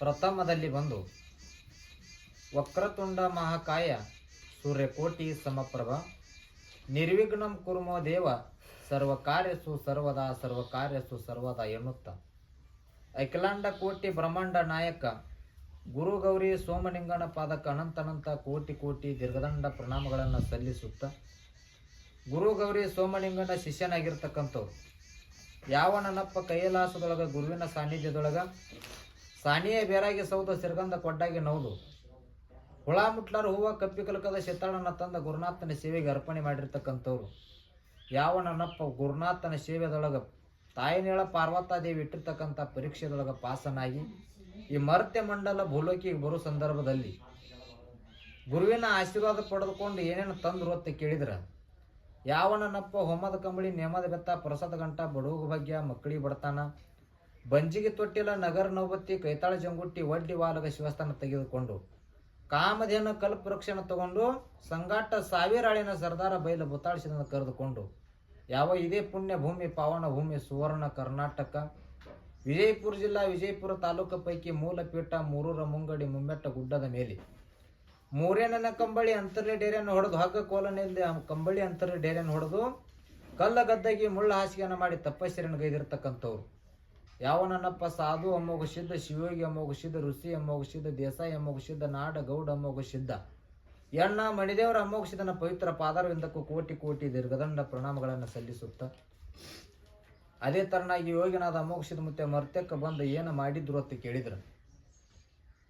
ಪ್ರಥಮದಲ್ಲಿ ಬಂದು ವಕ್ರತುಂಡ ಮಹಾಕಾಯ ಸೂರ್ಯಕೋಟಿ ಸಮಪ್ರಭ, ನಿರ್ವಿಘ್ನಂ ಕುರ್ಮೋ ದೇವ ಸರ್ವ ಕಾರ್ಯಸು ಸರ್ವದಾ ಸರ್ವ ಕಾರ್ಯಸು ಸರ್ವದಾ ಎನ್ನುತ್ತ. ಅಖಿಲಾಂಡ ಕೋಟಿ ಬ್ರಹ್ಮಾಂಡ ನಾಯಕ ಗುರು ಗೌರಿ ಸೋಮಲಿಂಗನ ಪಾದಕ ಅನಂತನಂತ ಕೋಟಿ ಕೋಟಿ ದೀರ್ಘದಂಡ ಪ್ರಣಾಮಗಳನ್ನು ಸಲ್ಲಿಸುತ್ತ. ಗುರು ಗೌರಿ ಸೋಮಲಿಂಗನ ಶಿಷ್ಯನಾಗಿರ್ತಕ್ಕಂಥವ್ರು ಯಾವ ನನ್ನಪ್ಪ ಕೈಲಾಸದೊಳಗ, ಗುರುವಿನ ಸಾನ್ನಿಧ್ಯದೊಳಗ ಸಾನಿಯ ಬೇರಾಗಿ ಸೌದ ಸಿರ್ಗಂಧ ಕೊಡ್ಡಾಗಿ ನೌದು ಹುಳ ಮುಟ್ಲಾರ ಹೂವ ಕಪ್ಪಿ ಕಲಕದ ಶತಾಳನ ತಂದ ಗುರುನಾಥನ ಸೇವೆಗೆ ಅರ್ಪಣೆ ಮಾಡಿರ್ತಕ್ಕಂಥವ್ರು. ಯಾವ ನನ್ನಪ್ಪ ಗುರುನಾಥನ ಸೇವೆದೊಳಗ ತಾಯಿನೇಳ ಪಾರ್ವತಾದೇವಿ ಇಟ್ಟಿರ್ತಕ್ಕಂಥ ಪರೀಕ್ಷೆದೊಳಗ ಪಾಸನಾಗಿ ಈ ಮರ್ತ್ಯ ಮಂಡಲ ಭೂಲೋಕಿಗೆ ಬರೋ ಸಂದರ್ಭದಲ್ಲಿ ಗುರುವಿನ ಆಶೀರ್ವಾದ ಪಡೆದುಕೊಂಡು ಏನೇನು ತಂದ್ರು ಅಂತ ಕೇಳಿದ್ರ. ಯಾವ ನನ್ನಪ್ಪ ಹೋಮದ ಕಂಬಳಿ, ನೇಮದ ಬೆತ್ತ, ಪ್ರಸಾದ ಗಂಟ ಬಡೂಗ ಭಾಗ್ಯ, ಮಕ್ಕಳಿಗೆ ಬಡತಾನ ಬಂಜಿಗೆ ತೊಟ್ಟಿಲ, ನಗರ ನೌಬತ್ತಿ, ಕೈತಾಳ ಜಂಗುಟ್ಟಿ ವಡ್ಡಿ ವಾಲಗ ಶಿವಸ್ಥಾನ ತೆಗೆದುಕೊಂಡು ಕಾಮಧೇನು ಕಲ್ಪವೃಕ್ಷನ ತಗೊಂಡು ಸಂಗಾಟ ಸಾವಿರಾಳಿನ ಸರ್ದಾರ ಬೈಲ ಬುತಾಳಿಸಿದ ಕರೆದುಕೊಂಡು ಯಾವ ಇದೇ ಪುಣ್ಯ ಭೂಮಿ, ಪಾವನ ಭೂಮಿ, ಸುವರ್ಣ ಕರ್ನಾಟಕ, ವಿಜಯಪುರ ಜಿಲ್ಲಾ, ವಿಜಯಪುರ ತಾಲೂಕು ಪೈಕಿ ಮೂಲಪೀಠ, ಮೂರೂರ ಮುಂಗಡಿ ಮುಮ್ಮೆಟ್ಟ ಗುಡ್ಡದ ಮೇಲೆ. ಮೂರೇನನ ಕಂಬಳಿ ಅಂತರ್ಲಿ ಡೇರೆಯನ್ನು ಹೊಡೆದು ಹಗ್ಗ ಕೋಲನೆಯಲ್ಲಿ ಕಂಬಳಿ ಅಂತರ್ಲಿ ಡೇರೆಯನ್ನು ಹೊಡೆದು ಕಲ್ಲ ಗದ್ದಗಿ ಮುಳ್ಳ ಹಾಸಿಗೆಯನ್ನು ಮಾಡಿ ತಪಸ್ಸರನ್ನು ಗೈದಿರ್ತಕ್ಕಂಥವ್ರು. ಯಾವ ನನ್ನಪ್ಪ ಸಾಧು ಅಮ್ಮೋಗ ಸಿದ್ಧ ಶಿವಯೋಗಿ ಅಮ್ಮೋಗ ಸಿದ್ಧ ಋಷಿ ಅಮ್ಮೋಗ ಸಿದ್ಧ ದೇಸಾಯಿ ಅಮ್ಮೋಗ ಸಿದ್ಧ ನಾಡ ಗೌಡ ಅಮೋಘ ಸಿದ್ಧ ಎಣ್ಣ ಮಣಿದೇವರ ಅಮ್ಮೋಗ ಸಿದ್ಧನ ಪವಿತ್ರ ಪಾದಾರವಿಂದಕ್ಕೂ ಕೋಟಿ ಕೋಟಿ ದೀರ್ಘದಂಡ ಪ್ರಣಾಮಗಳನ್ನು ಸಲ್ಲಿಸುತ್ತ. ಅದೇ ತರನಾಗಿ ಯೋಗಿನಾದ ಅಮೋಘಿದ ಮತ್ತೆ ಮರ್ತ್ಯಕ್ಕೆ ಬಂದು ಏನು ಮಾಡಿದ್ರು ಅಂತ ಕೇಳಿದ್ರು.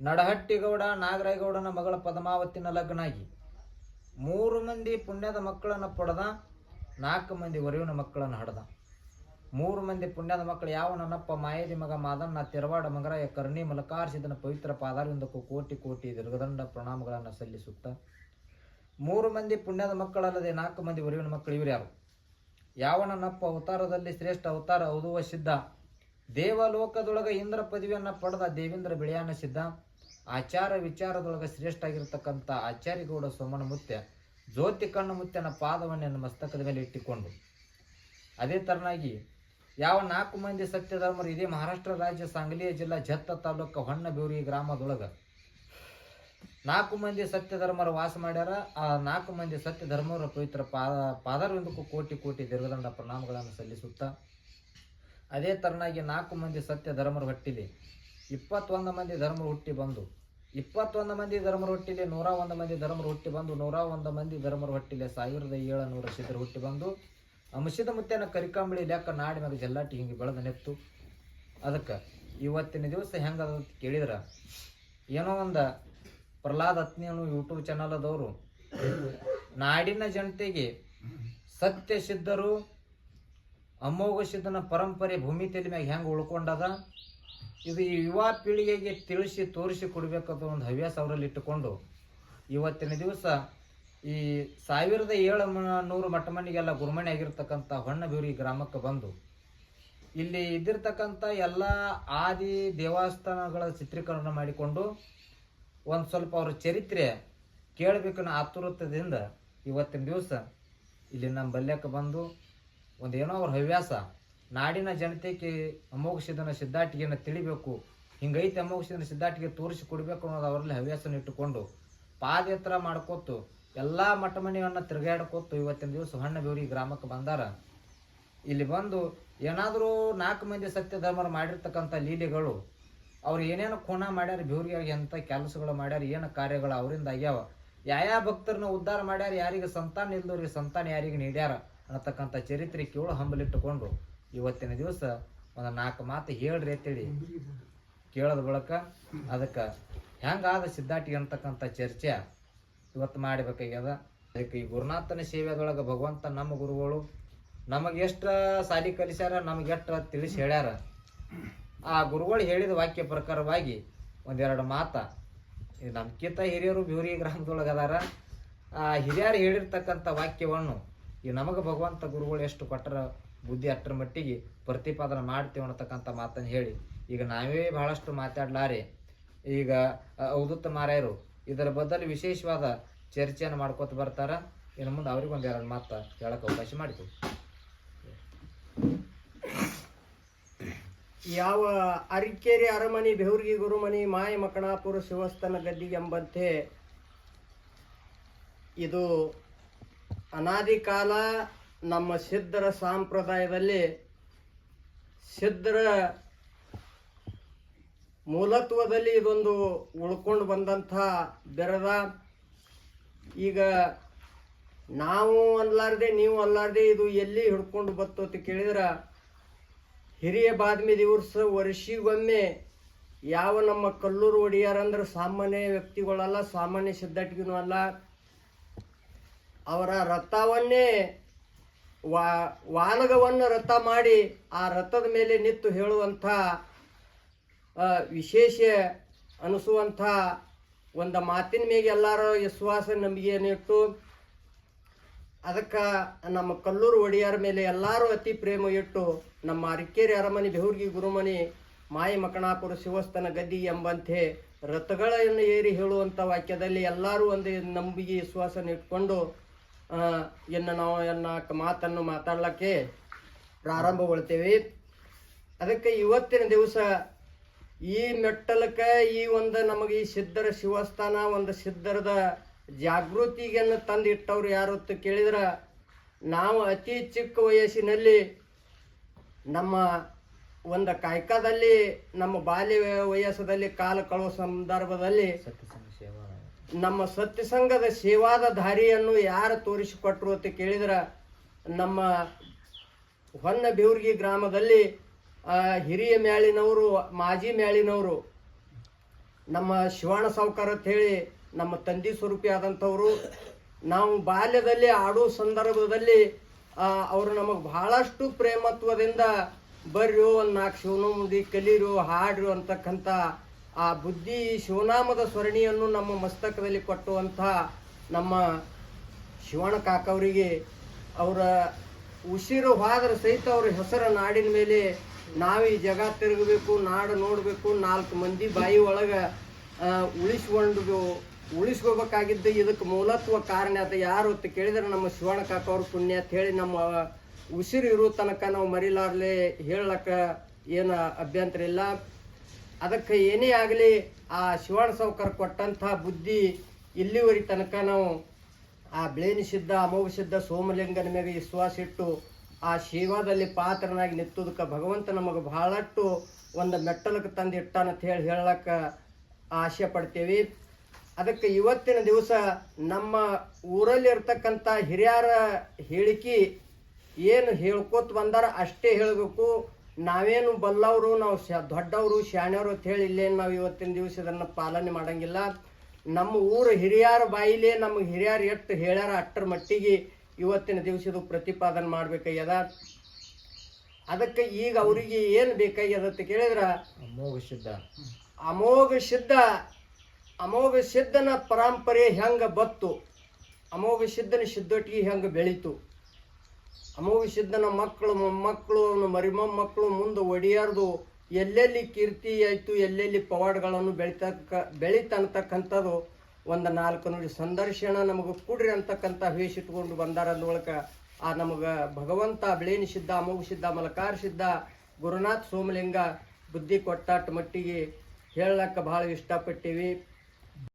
ನಡಹಟ್ಟಿಗೌಡ, ನಾಗರಾಯಗೌಡನ ಮಗಳ ಪದ್ಮಾವತಿನ ಲಗ್ನಾಗಿ ಮೂರು ಮಂದಿ ಪುಣ್ಯದ ಮಕ್ಕಳನ್ನು ಪಡೆದ, ನಾಲ್ಕು ಮಂದಿ ವರಿವಿನ ಮಕ್ಕಳನ್ನು ಹಡೆದ. ಮೂರು ಮಂದಿ ಪುಣ್ಯದ ಮಕ್ಕಳು, ಯಾವ ನನ್ನಪ್ಪ ಮಾಯದಿ ಮಗ ಮಾದಣ್ಣ ತೆರವಾಡ ಮಗರಾಯ ಕರ್ಣಿ ಮಲಕಾರ್ಸಿದನ ಪವಿತ್ರ ಪಾದಾರಿಂದಕ್ಕೂ ಕೋಟಿ ಕೋಟಿ ದೀರ್ಘದಂಡ ಪ್ರಣಾಮಗಳನ್ನು ಸಲ್ಲಿಸುತ್ತ. ಮೂರು ಮಂದಿ ಪುಣ್ಯದ ಮಕ್ಕಳಲ್ಲದೆ ನಾಲ್ಕು ಮಂದಿ ಒರಿವಿನ ಮಕ್ಕಳು ಇವರು ಯಾರು? ಯಾವ ನನ್ನಪ್ಪ ಅವತಾರದಲ್ಲಿ ಶ್ರೇಷ್ಠ ಅವತಾರ ಓದುವ ಸಿದ್ಧ? ದೇವಲೋಕದೊಳಗ ಇಂದ್ರ ಪದವಿಯನ್ನು ಪಡೆದ ದೇವೇಂದ್ರ ಬಿಳಿಯಾನ ಸಿದ್ಧ? ಆಚಾರ ವಿಚಾರದೊಳಗೆ ಶ್ರೇಷ್ಠ ಆಗಿರತಕ್ಕಂಥ ಆಚಾರ್ಯಗೌಡ ಸೋಮನ ಮುತ್ಯ, ಜ್ಯೋತಿ ಕಣ್ಣು ಮುತ್ಯನ ಪಾದವನ್ನು ಮಸ್ತಕದ ಮೇಲೆ ಇಟ್ಟುಕೊಂಡು. ಅದೇ ತರನಾಗಿ ಯಾವ ನಾಲ್ಕು ಮಂದಿ ಸತ್ಯಧರ್ಮರು ಇದೇ ಮಹಾರಾಷ್ಟ್ರ ರಾಜ್ಯ ಸಾಂಗ್ಲಿಯ ಜಿಲ್ಲಾ ಜತ್ತ ತಾಲೂಕು ಹೊನ್ನಬೇರಿ ಗ್ರಾಮದೊಳಗ. ನಾಲ್ಕು ಮಂದಿ ಸತ್ಯ ಧರ್ಮರು ವಾಸ ಮಾಡ್ಯಾರ. ಆ ನಾಲ್ಕು ಮಂದಿ ಸತ್ಯ ಧರ್ಮರ ಪವಿತ್ರ ಪಾದ ಕೋಟಿ ಕೋಟಿ ದೀರ್ಘದಂಡ ಪ್ರಣಾಮಗಳನ್ನು ಸಲ್ಲಿಸುತ್ತಾ ಅದೇ ತರನಾಗಿ ನಾಲ್ಕು ಮಂದಿ ಸತ್ಯ ಧರ್ಮರು ಹೊಟ್ಟಿಲಿ. ಇಪ್ಪತ್ತೊಂದು ಮಂದಿ ಧರ್ಮರು ಹುಟ್ಟಿ ಬಂದು, ಇಪ್ಪತ್ತೊಂದು ಮಂದಿ ಧರ್ಮರು ಹುಟ್ಟಿಲಿ ನೂರ ಒಂದು ಮಂದಿ ಧರ್ಮರು ಹುಟ್ಟಿ ಬಂದು ನೂರ ಒಂದು ಮಂದಿ ಧರ್ಮರು ಹುಟ್ಟಿಲಿ, ಸಾವಿರದ ಏಳುನೂರ ಸಿದ್ಧರು ಹುಟ್ಟಿ ಬಂದು ಅಂಶದ ಮುತ್ತೇನ ಕರಿಕಾಂಬಳಿ ಲೆಕ್ಕ ನಾಡಿ ಮ್ಯಾಗ ಜಲ್ಲಾಟಿ ಹಿಂಗೆ ಬೆಳೆದ ನೆತ್ತು. ಅದಕ್ಕೆ ಇವತ್ತಿನ ದಿವಸ ಹೆಂಗದ ಅಂತ ಕೇಳಿದ್ರ. ಏನೋ ಒಂದು ಪ್ರಹ್ಲಾದ್ ಅತ್ನಿ ಅನ್ನೋ ಯೂಟ್ಯೂಬ್ ಚಾನಲ್ ಅದವರು ನಾಡಿನ ಜನತೆಗೆ ಸತ್ಯ ಸಿದ್ಧರು ಅಮೋಘ ಸಿದ್ಧನ ಪರಂಪರೆ ಭೂಮಿ ತಲೆ ಮ್ಯಾಗ ಹೆಂಗೆ ಉಳ್ಕೊಂಡದ? ಇದು ಈ ಯುವ ಪೀಳಿಗೆಗೆ ತಿಳಿಸಿ ತೋರಿಸಿ ಕೊಡ್ಬೇಕಂತ ಒಂದು ಹವ್ಯಾಸ ಅವರಲ್ಲಿ ಇಟ್ಟುಕೊಂಡು ಇವತ್ತಿನ ದಿವಸ ಈ ಸಾವಿರದ ಏಳು ನೂರು ಮಠ ಗುರುಮಣಿ ಆಗಿರ್ತಕ್ಕಂಥ ಹೊನ್ನಬೀರಿ ಗ್ರಾಮಕ್ಕೆ ಬಂದು, ಇಲ್ಲಿ ಇದ್ದಿರ್ತಕ್ಕಂಥ ಎಲ್ಲ ಆದಿ ದೇವಸ್ಥಾನಗಳ ಚಿತ್ರೀಕರಣ ಮಾಡಿಕೊಂಡು ಒಂದು ಸ್ವಲ್ಪ ಅವರ ಚರಿತ್ರೆ ಕೇಳಬೇಕನ್ನೋ ಆತುರತದಿಂದ ಇವತ್ತಿನ ದಿವಸ ಇಲ್ಲಿ ನಮ್ಮ ಬಲ್ಯಕ್ಕೆ ಬಂದು ಒಂದು ಏನೋ ಅವ್ರ ಹವ್ಯಾಸ. ನಾಡಿನ ಜನತೆಗೆ ಅಮೋಘಿಸಿದನ ಸಿದ್ಧಾಟಿಗೆಯನ್ನು ತಿಳಿಬೇಕು, ಹಿಂಗೈತೆ ಅಮೋಘಿಸಿದನ ಸಿದ್ಧಾಟಿಗೆ ತೋರಿಸಿ ಕೊಡಬೇಕು ಅನ್ನೋದು ಅವರಲ್ಲಿ ಹವ್ಯಾಸನ ಇಟ್ಟುಕೊಂಡು ಪಾದಯಾತ್ರ ಮಾಡ್ಕೋತು ಎಲ್ಲ ಮಠ ಮನೆಯನ್ನ ತಿರುಗಾಡ್ಕೋತು ಇವತ್ತಿನ ದಿವಸ ಹೊನ್ನಬೇರಿ ಗ್ರಾಮಕ್ಕೆ ಬಂದಾರ. ಇಲ್ಲಿ ಬಂದು ಏನಾದರೂ ನಾಲ್ಕು ಮಂದಿ ಸತ್ಯ ಧರ್ಮರು ಮಾಡಿರ್ತಕ್ಕಂಥ ಲೀಲೆಗಳು, ಅವ್ರು ಏನೇನು ಖೂನ ಮಾಡ್ಯಾರ ಬೇವ್ರಿಗೆ ಎಂಥ ಕೆಲಸಗಳು ಮಾಡ್ಯಾರ, ಏನು ಕಾರ್ಯಗಳು ಅವರಿಂದ ಆಗ್ಯಾವ. ಯಾವ ಭಕ್ತರನ್ನ ಉದ್ಧಾರ ಮಾಡ್ಯಾರ, ಯಾರಿಗೆ ಸಂತಾನ ಇಲ್ದವ್ರಿಗೆ ಸಂತಾನ, ಯಾರಿಗೆ ನೀಡ್ಯಾರ ಅನ್ನತಕ್ಕಂಥ ಚರಿತ್ರೆ ಕೇಳು ಹಂಬಲಿಟ್ಟುಕೊಂಡು ಇವತ್ತಿನ ದಿವಸ ಒಂದು ನಾಲ್ಕು ಮಾತು ಹೇಳ್ರಿ ಅಂತೇಳಿ ಕೇಳೋದ ಬಳಕ ಅದಕ್ಕೆ ಹೆಂಗಾದ ಸಿದ್ಧಾಟಿಗೆ ಅಂತಕ್ಕಂಥ ಚರ್ಚೆ. ಇವತ್ತು ಮಾಡಬೇಕಾಗ್ಯದ. ಅದಕ್ಕೆ ಈ ಗುರುನಾಥನ ಸೇವೆದೊಳಗೆ ಭಗವಂತ ನಮ್ಮ ಗುರುಗಳು ನಮಗೆಷ್ಟು ಸಾಲಿ ಕಲಿಸ್ಯಾರ ನಮಗೆಷ್ಟು ತಿಳಿಸಿ ಹೇಳ್ಯಾರ. ಆ ಗುರುಗಳು ಹೇಳಿದ ವಾಕ್ಯ ಪ್ರಕಾರವಾಗಿ ಒಂದೆರಡು ಮಾತ. ನಮ್ಕಿಂತ ಹಿರಿಯರು ಬ್ಯೂರಿ ಗ್ರಾಮದೊಳಗೆ ಅದಾರ. ಆ ಹಿರಿಯರು ಹೇಳಿರ್ತಕ್ಕಂಥ ವಾಕ್ಯವನ್ನು ಈ ನಮಗೆ ಭಗವಂತ ಗುರುಗಳು ಎಷ್ಟು ಕೊಟ್ಟರ ಬುದ್ಧಿ ಅಷ್ಟರ ಮಟ್ಟಿಗೆ ಪ್ರತಿಪಾದನೆ ಮಾಡ್ತೀವಿ ಅನ್ನತಕ್ಕಂಥ ಮಾತನ್ನು ಹೇಳಿ. ಈಗ ನಾವೇ ಬಹಳಷ್ಟು ಮಾತಾಡ್ಲಾರೆ. ಈಗ ಔದುತ್ತ ಮಾರಾಯರು ಇದರ ಬದಲು ವಿಶೇಷವಾದ ಚರ್ಚೆಯನ್ನು ಮಾಡ್ಕೋತ ಬರ್ತಾರ. ಇನ್ನು ಮುಂದೆ ಅವ್ರಿಗೊಂದು ಎರಡು ಮಾತು ಹೇಳಕ್ಕೆ ಅವಕಾಶ ಮಾಡಿತು ಯಾವ ಅರಿಕೇರಿ ಅರಮನೆ ಬೆಹುರ್ಗಿ ಗುರುಮನಿ, ಮಾಯ ಮಕಣಾಪುರ ಶಿವಸ್ಥಾನ ಗದ್ದಿಗೆ ಎಂಬಂತೆ ಇದು ಅನಾದಿ ಕಾಲ ನಮ್ಮ ಸಿದ್ಧರ ಸಂಪ್ರದಾಯದಲ್ಲಿ ಸಿದ್ಧರ ಮೂಲತ್ವದಲ್ಲಿ ಇದೊಂದು ಉಳ್ಕೊಂಡು ಬಂದಂಥ ಬೆರದ ಈಗ ನಾವು ಅಲ್ಲಾರ್ದೆ ನೀವು ಅಲ್ಲಾರ್ದೆ ಇದು ಎಲ್ಲಿ ಹಿಡ್ಕೊಂಡು ಬತ್ತು ಅಂತ ಕೇಳಿದ್ರೆ ಹಿರಿಯ ಬಾದ್ಮಿ ದಿವಸ ವರ್ಷಿಗೊಮ್ಮೆ ಯಾವ ನಮ್ಮ ಕಲ್ಲೂರು ಒಡೆಯರಂದ್ರೆ ಸಾಮಾನ್ಯ ವ್ಯಕ್ತಿಗಳಲ್ಲ, ಸಾಮಾನ್ಯ ಸಿದ್ಧಟಿಗೂ ಅಲ್ಲ, ಅವರ ರಥವನ್ನೇ ವಾ, ವಾನಗವನ್ನು ರಥ ಮಾಡಿ ಆ ರಥದ ಮೇಲೆ ನಿಂತು ಹೇಳುವಂಥ ವಿಶೇಷ ಅನಿಸುವಂಥ ಒಂದು ಮಾತಿನ ಮೇಲೆ ಎಲ್ಲರೂ ವಿಶ್ವಾಸ ನಂಬಿಕೆಯನ್ನು ಇಟ್ಟು ಅದಕ್ಕೆ ನಮ್ಮ ಕಲ್ಲೂರು ಒಡೆಯರ ಮೇಲೆ ಎಲ್ಲರೂ ಅತಿ ಪ್ರೇಮ ಇಟ್ಟು ನಮ್ಮ ಅರಿಕೇರಿ ಅರಮನೆ, ಬೆಹುರ್ಗಿ ಗುರುಮನಿ, ಮಾಯಿ ಮಕಣಾಪುರ, ಶಿವಸ್ಥಾನ ಗದ್ದಿ ಎಂಬಂತೆ ರಥಗಳನ್ನು ಏರಿ ಹೇಳುವಂಥ ವಾಕ್ಯದಲ್ಲಿ ಎಲ್ಲರೂ ಒಂದು ನಂಬಿಕೆ ವಿಶ್ವಾಸನ ಇಟ್ಕೊಂಡು ಎನ್ನು ನಾವು ಎನ್ನ ಮಾತನ್ನು ಮಾತಾಡ್ಲಿಕ್ಕೆ ಪ್ರಾರಂಭಗೊಳ್ತೇವೆ. ಅದಕ್ಕೆ ಇವತ್ತಿನ ದಿವಸ ಈ ನಟ್ಟಲಕ ಈ ಒಂದು ನಮಗೆ ಈ ಸಿದ್ಧರ ಶಿವಸ್ಥಾನ ಒಂದು ಸಿದ್ಧರದ ಜಾಗೃತಿಗೆಯನ್ನು ತಂದಿಟ್ಟವ್ರು ಯಾರು ಅಂತ ಕೇಳಿದ್ರೆ ನಾವು ಅತಿ ಚಿಕ್ಕ ವಯಸ್ಸಿನಲ್ಲಿ ನಮ್ಮ ಒಂದು ಕಾಯ್ಕದಲ್ಲಿ ನಮ್ಮ ಬಾಲ್ಯ ವಯಸ್ಸದಲ್ಲಿ ಕಾಲ ಕಳುವ ಸಂದರ್ಭದಲ್ಲಿ ನಮ್ಮ ಸತ್ಯಸಂಗದ ಸೇವಾದ ದಾರಿಯನ್ನು ಯಾರು ತೋರಿಸಿಕೊಟ್ರು ಅಂತ ಕೇಳಿದ್ರೆ ನಮ್ಮ ಹೊನ್ನ ಬೆವ್ರಿಗಿ ಗ್ರಾಮದಲ್ಲಿ ಹಿರಿಯ ಮ್ಯಾಳಿನವರು, ಮಾಜಿ ಮ್ಯಾಳಿನವರು, ನಮ್ಮ ಶಿವಾಣ ಸಾವ್ಕಾರ ಅಂತ ಹೇಳಿ ನಮ್ಮ ತಂದೆ ಸ್ವರೂಪಿ ಆದಂಥವ್ರು, ನಾವು ಬಾಲ್ಯದಲ್ಲಿ ಆಡೋ ಸಂದರ್ಭದಲ್ಲಿ ಅವರು ನಮಗೆ ಬಹಳಷ್ಟು ಪ್ರೇಮತ್ವದಿಂದ ಬರ್ರಿ, ಒಂದು ನಾಲ್ಕು ಶಿವನ ಮುಂದೆ ಕಲೀರು, ಹಾಡ್ರು ಅಂತಕ್ಕಂಥ ಆ ಬುದ್ಧಿ ಶಿವನಾಮದ ಸ್ವರ್ಣಿಯನ್ನು ನಮ್ಮ ಮಸ್ತಕದಲ್ಲಿ ಕೊಟ್ಟುವಂಥ ನಮ್ಮ ಶಿವಣ ಕಾಕವರಿಗೆ ಅವರ ಉಸಿರು, ಹೋದ್ರ ಸಹಿತ ಅವ್ರ ಹೆಸರ ನಾಡಿನ ಮೇಲೆ ನಾವು ಈ ಜಗ ತಿರುಗಬೇಕು, ನಾಡು ನೋಡಬೇಕು, ನಾಲ್ಕು ಮಂದಿ ಬಾಯಿ ಒಳಗೆ ಉಳಿಸ್ಕೊಂಡು ಉಳಿಸ್ಕೋಬೇಕಾಗಿದ್ದು ಇದಕ್ಕೆ ಮೂಲತ್ವ ಕಾರಣ ಅದು ಯಾರು ಹೊತ್ತು ಕೇಳಿದ್ರೆ ನಮ್ಮ ಶಿವಣ ಕಾಕ ಅವ್ರ ಪುಣ್ಯ ಅಂತ ಹೇಳಿ ನಮ್ಮ ಉಸಿರು ಇರೋ ತನಕ ನಾವು ಮರಿಲಾರ್ಲೆ ಹೇಳಕ್ಕ ಏನು ಅಭ್ಯಂತರ ಇಲ್ಲ. ಅದಕ್ಕೆ ಏನೇ ಆಗಲಿ ಆ ಶಿವಣ ಸೌಕರ್ ಕೊಟ್ಟಂತಹ ಬುದ್ಧಿ ಇಲ್ಲಿವರೆ ತನಕ ನಾವು ಆ ಬ್ಲೇನಿ ಸಿದ್ಧ, ಅಮೋಘ ಸಿದ್ಧ, ಸೋಮಲಿಂಗನ ಮೇಲೆ ವಿಶ್ವಾಸ ಇಟ್ಟು ಆ ಶಿವದಲ್ಲಿ ಪಾತ್ರನಾಗಿ ನಿತ್ತುದಕ್ಕೆ ಭಗವಂತ ನಮಗೆ ಬಹಳಷ್ಟು ಒಂದು ಮೆಟ್ಟಲಕ್ಕೆ ತಂದು ಇಟ್ಟಾನಂತ ಹೇಳಿ ಹೇಳಕ್ಕೆ ಆಶೆ ಪಡ್ತೇವೆ. ಅದಕ್ಕೆ ಇವತ್ತಿನ ದಿವಸ ನಮ್ಮ ಊರಲ್ಲಿ ಇರ್ತಕ್ಕಂಥ ಹಿರಿಯರ ಹೇಳಿಕೆ ಏನು ಹೇಳ್ಕೋತ ಬಂದಾರ ಅಷ್ಟೇ ಹೇಳಬೇಕು. ನಾವೇನು ಬಲ್ಲವರು, ನಾವು ಶ ದೊಡ್ಡವರು, ಶಾಣ್ಯವರು ಅಂತ ಹೇಳಿ ಇಲ್ಲೇನು ನಾವು ಇವತ್ತಿನ ದಿವಸ ಇದನ್ನು ಪಾಲನೆ ಮಾಡಂಗಿಲ್ಲ. ನಮ್ಮ ಊರ ಹಿರಿಯರ ಬಾಯಿಲೇ ನಮಗೆ ಹಿರಿಯರು ಎಷ್ಟು ಹೇಳ್ಯಾರ ಅಷ್ಟರ ಮಟ್ಟಿಗೆ ಇವತ್ತಿನ ದಿವಸದ ಪ್ರತಿಪಾದನೆ ಮಾಡ್ಬೇಕಾಗ್ಯದ ಅದಕ್ಕೆ ಈಗ ಅವರಿಗೆ ಏನು ಬೇಕಾಗ್ಯದ ಅಂತ ಕೇಳಿದ್ರೆ? ಅಮೋಘ ಸಿದ್ಧ. ಅಮೋಘ ಸಿದ್ಧ. ಅಮೋಘ ಸಿದ್ಧನ ಪರಂಪರೆ ಹೆಂಗ ಬತ್ತು? ಅಮೋಘ ಸಿದ್ಧನ ಸಿದ್ಧೊಟ್ಟಿಗೆ ಹೆಂಗೆ ಬೆಳೀತು? ಅಮೋಘ ಸಿದ್ಧನ ಮಕ್ಕಳು ಮೊಮ್ಮಕ್ಕಳು ಅವನ ಮರಿಮೊಮ್ಮಕ್ಕಳು ಮುಂದೆ ಒಡೆಯಾರ್ದು ಎಲ್ಲೆಲ್ಲಿ ಕೀರ್ತಿ ಆಯಿತು ಎಲ್ಲೆಲ್ಲಿ ಪವಾಡಗಳನ್ನು ಬೆಳಿತಕ್ಕ ಬೆಳಿತಂತಕ್ಕಂಥದ್ದು ಒಂದು ನಾಲ್ಕು ನುಡಿ ಸಂದರ್ಶನ ನಮಗೆ ಕೊಡ್ರಿ ಅಂತಕ್ಕಂಥ ವೇಷ ಇಟ್ಕೊಂಡು ಬಂದಾರ ಅಂದೊಳಕ ಆ ನಮಗೆ ಭಗವಂತ ಬಿಳೇನಿ ಸಿದ್ಧ, ಅಮೋಘ ಸಿದ್ಧ ಸಿದ್ಧ, ಗುರುನಾಥ್ ಸೋಮಲಿಂಗ ಬುದ್ಧಿ ಕೊಟ್ಟಾಟ ಮಟ್ಟಿಗೆ ಹೇಳಕ್ಕೆ ಭಾಳ ಇಷ್ಟಪಟ್ಟೀವಿ.